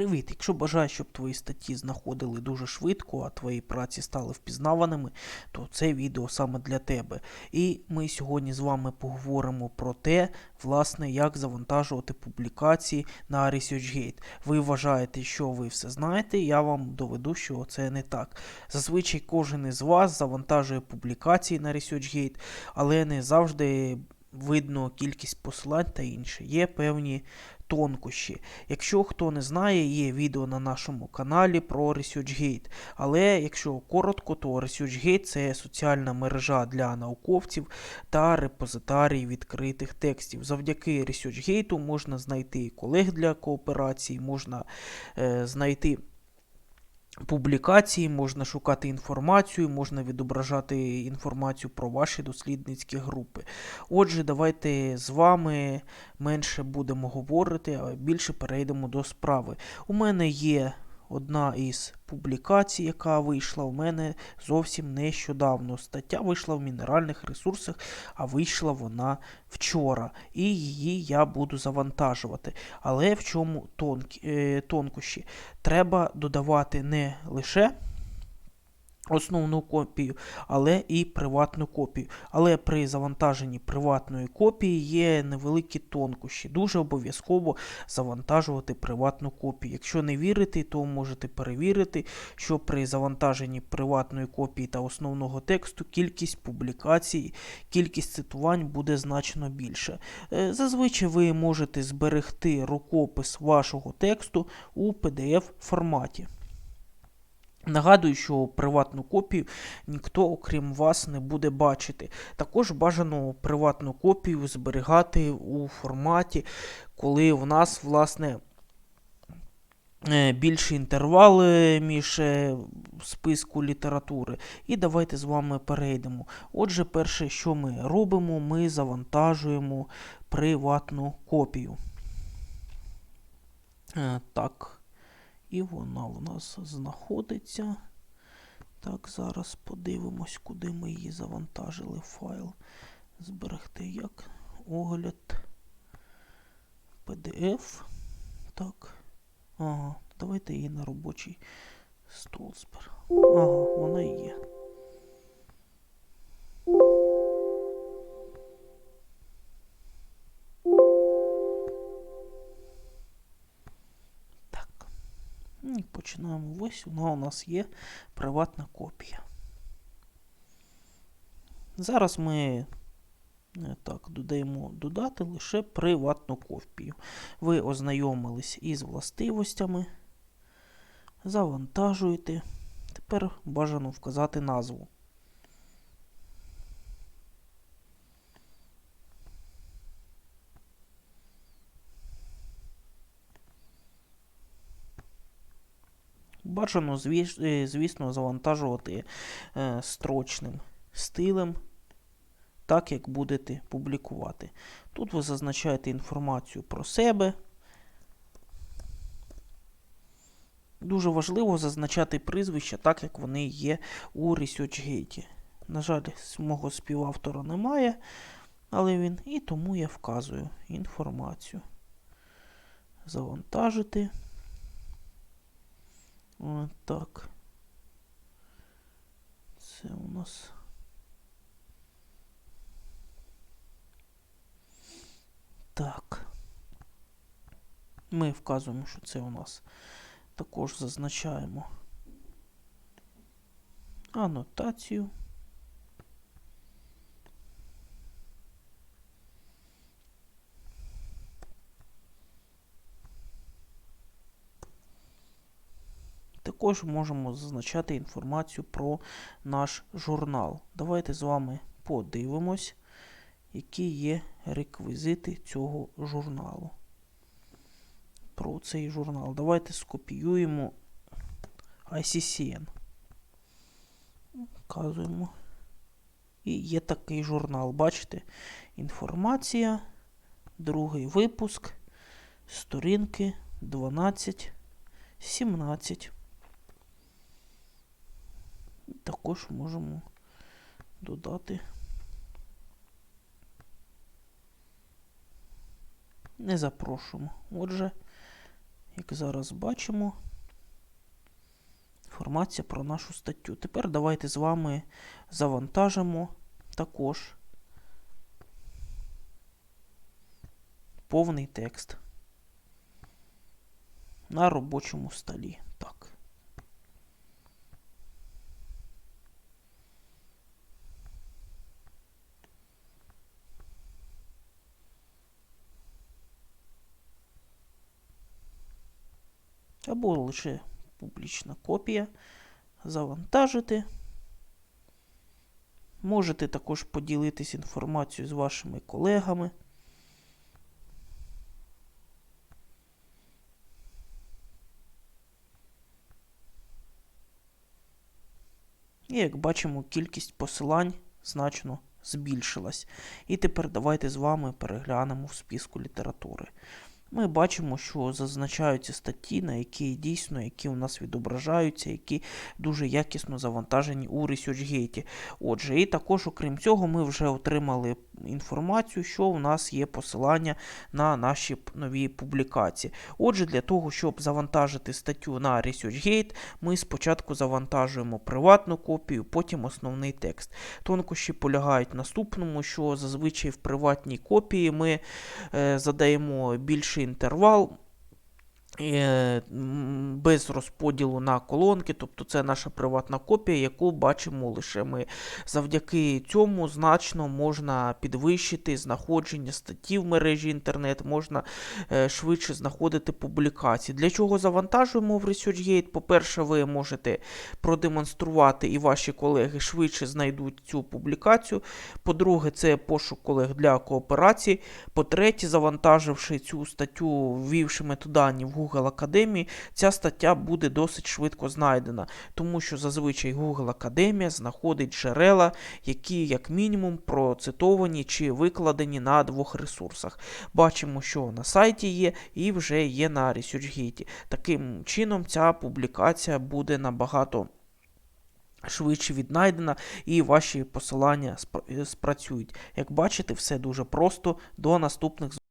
Привіт! Якщо бажаєш, щоб твої статті знаходили дуже швидко, а твої праці стали впізнаваними, то це відео саме для тебе. І ми сьогодні з вами поговоримо про те, власне, як завантажувати публікації на ResearchGate. Ви вважаєте, що ви все знаєте, я вам доведу, що це не так. Зазвичай кожен із вас завантажує публікації на ResearchGate, але не завжди. Видно кількість посилань та інше. Є певні тонкощі. Якщо хто не знає, є відео на нашому каналі про ResearchGate. Але якщо коротко, то ResearchGate – це соціальна мережа для науковців та репозитарій відкритих текстів. Завдяки ResearchGate можна знайти колег для кооперації, можна е, знайти. Публікації, можна шукати інформацію, можна відображати інформацію про ваші дослідницькі групи. Отже, давайте з вами менше будемо говорити, а більше перейдемо до справи. У мене є одна із публікацій, яка вийшла в мене зовсім нещодавно. Стаття вийшла в мінеральних ресурсах, а вийшла вона вчора. І її я буду завантажувати. Але в чому тонк... е, тонкощі? Треба додавати не лише основну копію, але і приватну копію. Але при завантаженні приватної копії є невеликі тонкощі. Дуже обов'язково завантажувати приватну копію. Якщо не вірите, то можете перевірити, що при завантаженні приватної копії та основного тексту кількість публікацій, кількість цитувань буде значно більше. Е, Зазвичай ви можете зберегти рукопис вашого тексту у PDF форматі. Нагадую, що приватну копію ніхто, окрім вас, не буде бачити. Також бажано приватну копію зберігати у форматі, коли в нас, власне, е, більші інтервали між е, списку літератури. І давайте з вами перейдемо. Отже, перше, що ми робимо, ми завантажуємо приватну копію. Е, Так. І вона в нас знаходиться. Так, зараз подивимось, куди ми її завантажили. Файл. Зберегти як. Огляд. PDF. Так. Ага, давайте її на робочий стол зберемо. Ага, вона є. Починаємо. Ось вона у нас є приватна копія. Зараз ми е, так, додаємо додати лише приватну копію. Ви ознайомились із властивостями. Завантажуєте. Тепер бажано вказати назву. Бажано, е, звісно, завантажувати е, строчним стилем, так як будете публікувати. Тут ви зазначаєте інформацію про себе. Дуже важливо зазначати прізвища, так як вони є у ResearchGate. На жаль, мого співавтора немає, але він і тому я вказую інформацію. Завантажити. О, так. Це у нас. Так. Ми вказуємо, що це у нас також зазначаємо анотацію. Також можемо зазначати інформацію про наш журнал. Давайте з вами подивимось, які є реквізити цього журналу. Про цей журнал. Давайте скопіюємо ICCN. Вказуємо. І є такий журнал. Бачите? Інформація. Другий випуск. Сторінки 12, 17. Також можемо додати. Не запрошуємо. Отже, як зараз бачимо, інформація про нашу статтю. Тепер давайте з вами завантажимо також повний текст на робочому столі. Так. Або лише публічна копія. Завантажити. Можете також поділитись інформацією з вашими колегами. І як бачимо, кількість посилань значно збільшилась. І тепер давайте з вами переглянемо в списку літератури. Ми бачимо, що зазначаються статті, на які дійсно, які у нас відображаються, які дуже якісно завантажені у ResearchGate. Отже, і також, окрім цього, ми вже отримали інформацію, що у нас є посилання на наші нові публікації. Отже, для того, щоб завантажити статтю на ResearchGate, ми спочатку завантажуємо приватну копію, потім основний текст. Тонкощі полягають в наступному, що зазвичай в приватній копії ми е, задаємо більший інтервал. Е, Без розподілу на колонки, тобто це наша приватна копія, яку бачимо лише ми. Завдяки цьому значно можна підвищити знаходження статті в мережі інтернет, можна е, швидше знаходити публікації. Для чого завантажуємо в ResearchGate? По-перше, ви можете продемонструвати і ваші колеги швидше знайдуть цю публікацію. По-друге, це пошук колег для кооперації. По-третє, завантаживши цю статтю, ввівши методані в Google Академії, ця стаття буде досить швидко знайдена, тому що зазвичай Google Академія знаходить джерела, які, як мінімум, процитовані чи викладені на двох ресурсах. Бачимо, що на сайті є і вже є на ResearchGate. Таким чином, ця публікація буде набагато швидше віднайдена, і ваші посилання спрацюють. Як бачите, все дуже просто. До наступних